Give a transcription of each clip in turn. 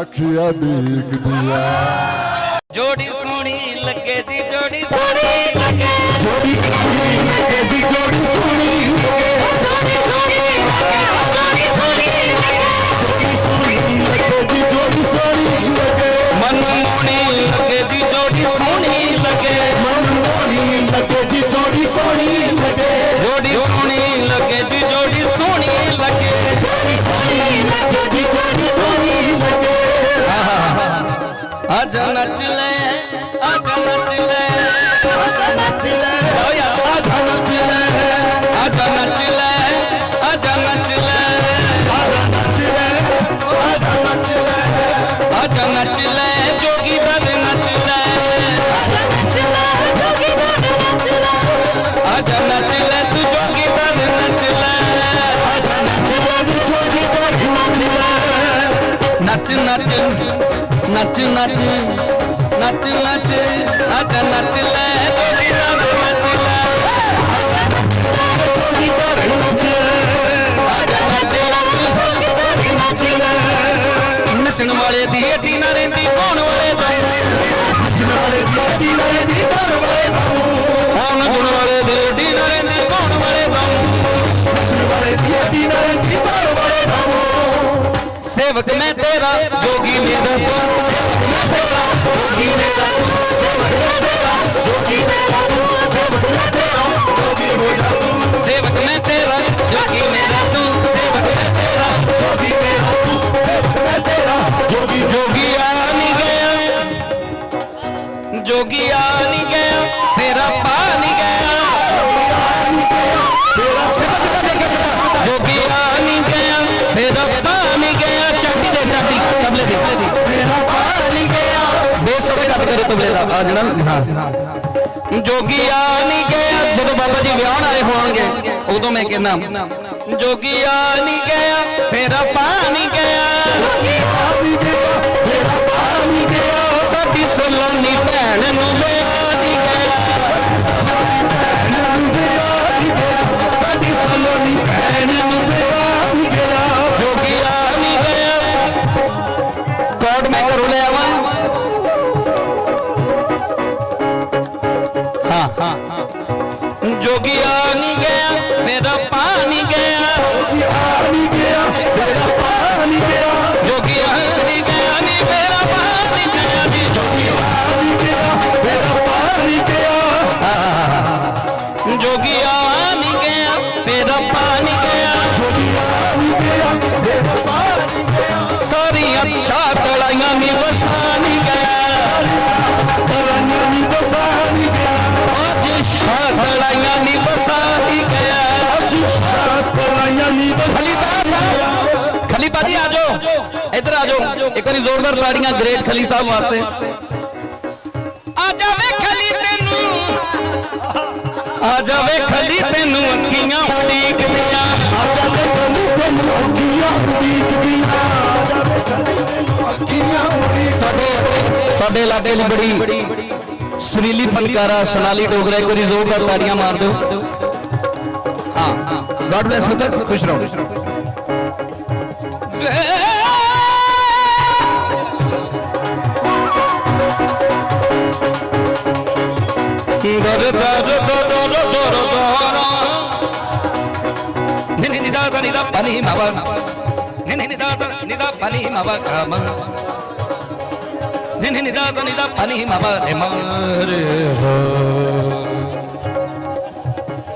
ਅੱਖੀਆਂ ਦੇਖਦੀਆਂ ਜੋੜੀ ਸੋਹਣੀ ਲੱਗੇ ਜੀ ਜੋੜੀ ਸੋਹਣੀ ਲੱਗੇ ਜੋੜੀ ਸੋਹਣੀ ਲੱਗੇ ਜੀ ਜੋੜੀ ਸੋਹਣੀ ਜੋੜੀ ਸੋਹਣੀ ਲੱਗੇ ਜੋੜੀ ਸੋਹਣੀ ਜੋੜੀ ਸੋਹਣੀ ਲੱਗੇ ਜੀ ਜੋੜੀ ਸੋਹਣੀ ਲੱਗੇ ਮਨ ਮੋਹਣੀ ਲੱਗੇ ਜੀ ਜੋੜੀ ਸੋਹਣੀ ਲੱਗੇ ਮਨ ਮੋਹਣੀ ਲੱਗੇ ਜੀ ਜੋੜੀ ਸੋਹਣੀ ਲੱਗੇ ਜੋੜੀ ਸੋਹਣੀ ਲੱਗੇ ਜੀ ਜੋੜੀ ਆਜਾ ਨੱਚ ਲੈ ਆਜਾ ਨੱਚ ਲੈ ਆਜਾ ਨੱਚ ਲੈ ਓਏ ਆਜਾ ਨੱਚ ਲੈ ਆਜਾ ਨੱਚ ਲੈ ਆਜਾ ਨੱਚ ਨੱਚ ਨੱਚ ਨੱਚ ਨੱਚ ਆਜਾ ਨੱਚ ਲੈ, ਜੋਗੀ ਦਾ ਨੱਚ ਲੈ ਜੋਗੀ ਬਾਬੇ ਨੱਚ ਆਜਾ ਨੱਚ ਲੈ। ਜੋਗੀ ਬਾਬੇ ਨੱਚ ਲੈ ਨੱਚਣ ਵਾਲੇ ਦੀ ਏਡੀ ਨਾ ਰਹਿੰਦੀ। ਥੋੜਾ ਦਾ, ਆ ਜਿਹੜਾ ਹਾਂ। ਜੋਗੀ ਆ ਨਹੀਂ ਗਿਆ ਜਦੋਂ ਬਾਬਾ ਜੀ ਵਿਆਹਣ ਆਏ ਹੋਣਗੇ, ਉਦੋਂ ਮੈਂ ਕਹਿੰਦਾ ਜੋਗੀ ਆ ਨਹੀਂ ਗਿਆ ਤੇਰਾ ਪਾਣੀ ਗਿਆ ਆ ਨਹੀਂ ਗਿਆ ਖਲੀ ਸਾਹਿਬ। ਖਲੀ ਬਾਜੀ ਆ ਜਾਓ। ਇੱਧਰ ਆ ਜਾਓ। ਇੱਕ ਵਾਰੀ ਜ਼ੋਰਦਾਰ ਤਾੜੀਆਂ ਗ੍ਰੇਟ ਖਲੀ ਸਾਹਿਬ ਵਾਸਤੇ। ਆ ਜਾਵੇ ਖਲੀ ਤੈਨੂੰ। ਆ ਜਾਵੇ ਖਲੀ ਤੈਨੂੰ ਅੱਖੀਆਂ ਉਡੀਕਦੀਆਂ। ਆਜਾ ਤੇ ਕਲੀ ਤੈਨੂੰ ਅੱਖੀਆਂ ਉਡੀਕਦੀਆਂ। ਆਜਾ ਤੇ ਕਲੀ ਤੈਨੂੰ ਅੱਖੀਆਂ ਉਡੀਕ ਤੁਹਾਡੇ ਤੁਹਾਡੇ ਲਈ ਬੜੀ ਸੁਰੀਲੀ ਫਨਕਾਰਾ, ਸੋਨਾਲੀ ਡੋਗਰਾ ਇੱਕ ਵਾਰੀ ਜ਼ੋਰਦਾਰ ਤਾੜੀਆਂ ਮਾਰ ਦਿਓ। ਗॉड ਬlesਸ ਪੁੱਤਰ ਖੁਸ਼ ਰਹੋ ਵੇ పలిమవ నిదాత నిద పలిమవ కామ నిదాత నిద పలిమవ రే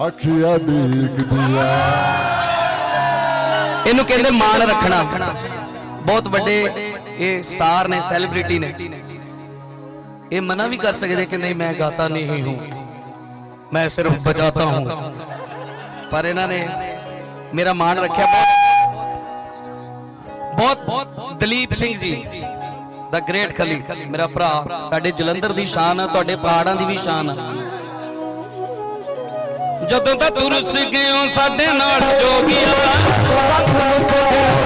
ਦਿਲ ਬਾਜਾ ਆ ਇਹਨੂੰ ਕਹਿੰਦੇ ਮਾਣ ਰੱਖਣਾ। ਬਹੁਤ ਵੱਡੇ ਇਹ ਸਟਾਰ ਨੇ, ਸੈਲੀਬ੍ਰਿਟੀ ਨੇ। ਇਹ ਮਨਾ ਵੀ ਕਰ ਸਕਦੇ ਕਿ ਨਹੀਂ, ਮੈਂ ਗਾਤਾ ਨਹੀਂ ਹੂੰ। ਮੈਂ ਸਿਰਫ ਬਜਾਤਾ ਹੂੰ। ਪਰ ਇਹਨਾਂ ਨੇ ਮੇਰਾ ਮਾਣ ਰੱਖਿਆ ਬਹੁਤ। ਬਹੁਤ ਦਲੀਪ ਸਿੰਘ ਜੀ, ਦਾ ਗ੍ਰੇਟ ਖਲੀ, ਮੇਰਾ ਭਰਾ। ਸਾਡੇ ਜਲੰਧਰ ਦੀ ਸ਼ਾਨ ਹੈ ਤੁਹਾਡੇ ਪਹਾੜਾਂ ਦੀ ਵੀ ਸ਼ਾਨ ਹੈ ਜਦੋਂ ਤੱਕ ਤੂੰ ਗਿਓ ਸਾਡੇ ਨਾਲ ਜੋਗੀਆ ਸਾਡੇ ਨਾਲ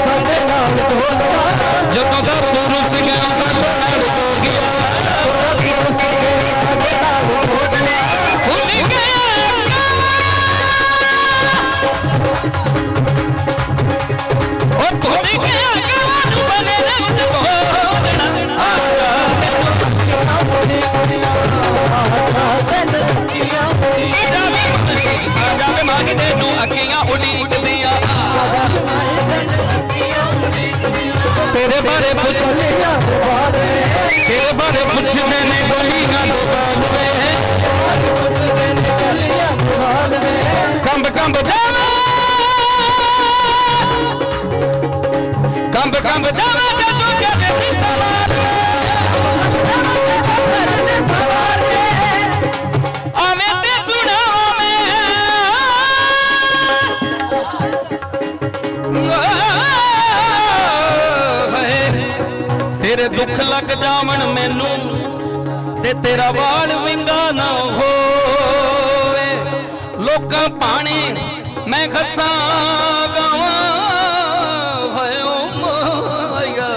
ਕੰਬ ਕੰਬ ਜਾਵੇ। ਕੰਬ ਕੰਬ ਜਾਵੇ ਜਦੋਂ ਕਦੇ ਵੀ ਸਵਾਲ ਤੇਰੇ ਦੁੱਖ ਲੱਗ ਜਾਵਣ ਮੈਨੂੰ ਤੇ ਤੇਰਾ ਵਾਲ ਵਿੰਗਾ ਨਾ ਲੋਕਾਂ ਮੈਂ ਖੱਸਾਂ ਗਾਵਾਂ। ਹਾਏ ਮਾਇਆ,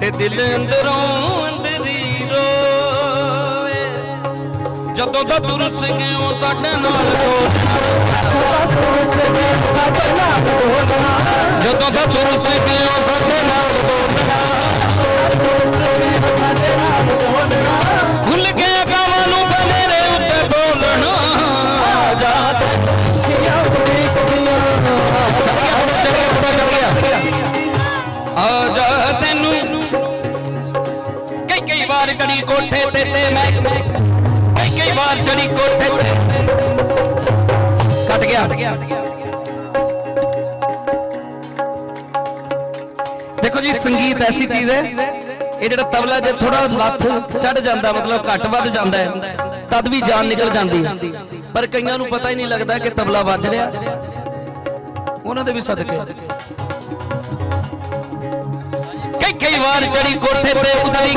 ਤੇ ਦਿਲ ਅੰਦਰੋਂ ਅੰਦਰੀ ਰੋਵੇ ਜਦੋਂ ਦਾ ਤੂੰ ਗਿਓ ਸਾਡੇ ਨਾਲ ਜਦੋਂ ਦਾ ਤੁਰਸ ਰੁੱਸ ਗਿਓ ਸਾਡੇ ਨਾਲ ਗਿਆ। ਦੇਖੋ ਜੀ ਸੰਗੀਤ ਐਸੀ ਚੀਜ਼ ਹੈ ਇਹ ਜਿਹੜਾ ਤਬਲਾ ਜੇ ਥੋੜਾ ਲੱਥ ਚੜ ਜਾਂਦਾ ਮਤਲਬ ਘੱਟ ਵੱਧ ਜਾਂਦਾ ਹੈ ਤਦ ਵੀ ਜਾਨ ਨਿਕਲ ਜਾਂਦੀ ਹੈ। ਪਰ ਕਈਆਂ ਨੂੰ ਪਤਾ ਹੀ ਨਹੀਂ ਲੱਗਦਾ ਕਿ ਤਬਲਾ ਵੱਜ ਰਿਹਾ। ਉਹਨਾਂ ਦੇ ਵੀ ਸਦਕੇ। ਕਈ ਕਈ ਵਾਰ ਚੜੀ ਕੋਠੇ ਤੇ ਉਤਰੀ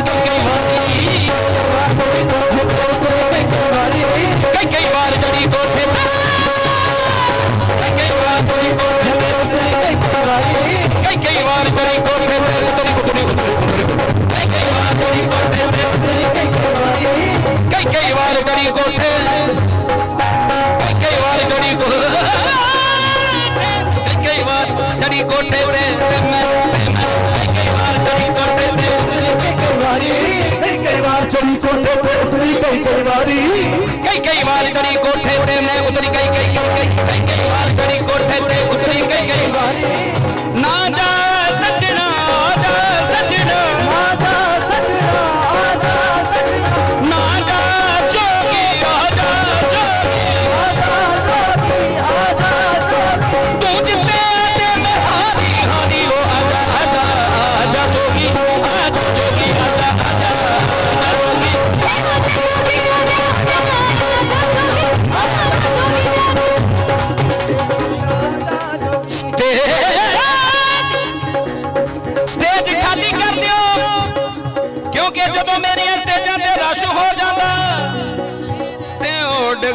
ਕੋਠੇ ਤੇ ਉਤਰੀ ਕਈ ਕਈ ਵਾਰੀ।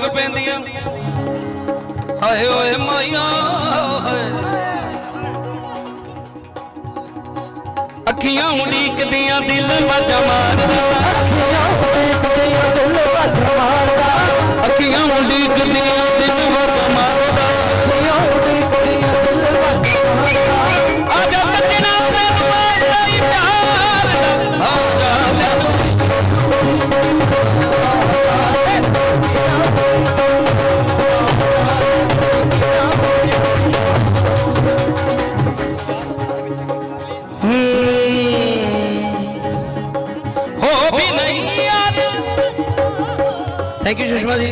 ਡਿੱਗ ਪੈਂਦੀਆਂ। ਹਾਏ ਓਏ ਮਾਇਆ ਅੱਖੀਆਂ ਉਡੀਕਦੀਆਂ ਦਿਲ ਮਚ ਮਾਰਦਾ ਥੈਂਕ ਯੂ ਸੁਸ਼ਮਾ ਜੀ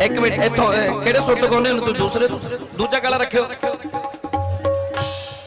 ਇੱਕ ਮਿੰਟ ਇੱਥੋਂ ਕਿਹੜੇ ਸੁਰ ਤੋਂ ਗਾਉਂਦੇ ਹੋ ਤੁਸੀਂ ਦੂਸਰੇ ਦੂਜਾ ਗਲਾ ਰੱਖਿਓ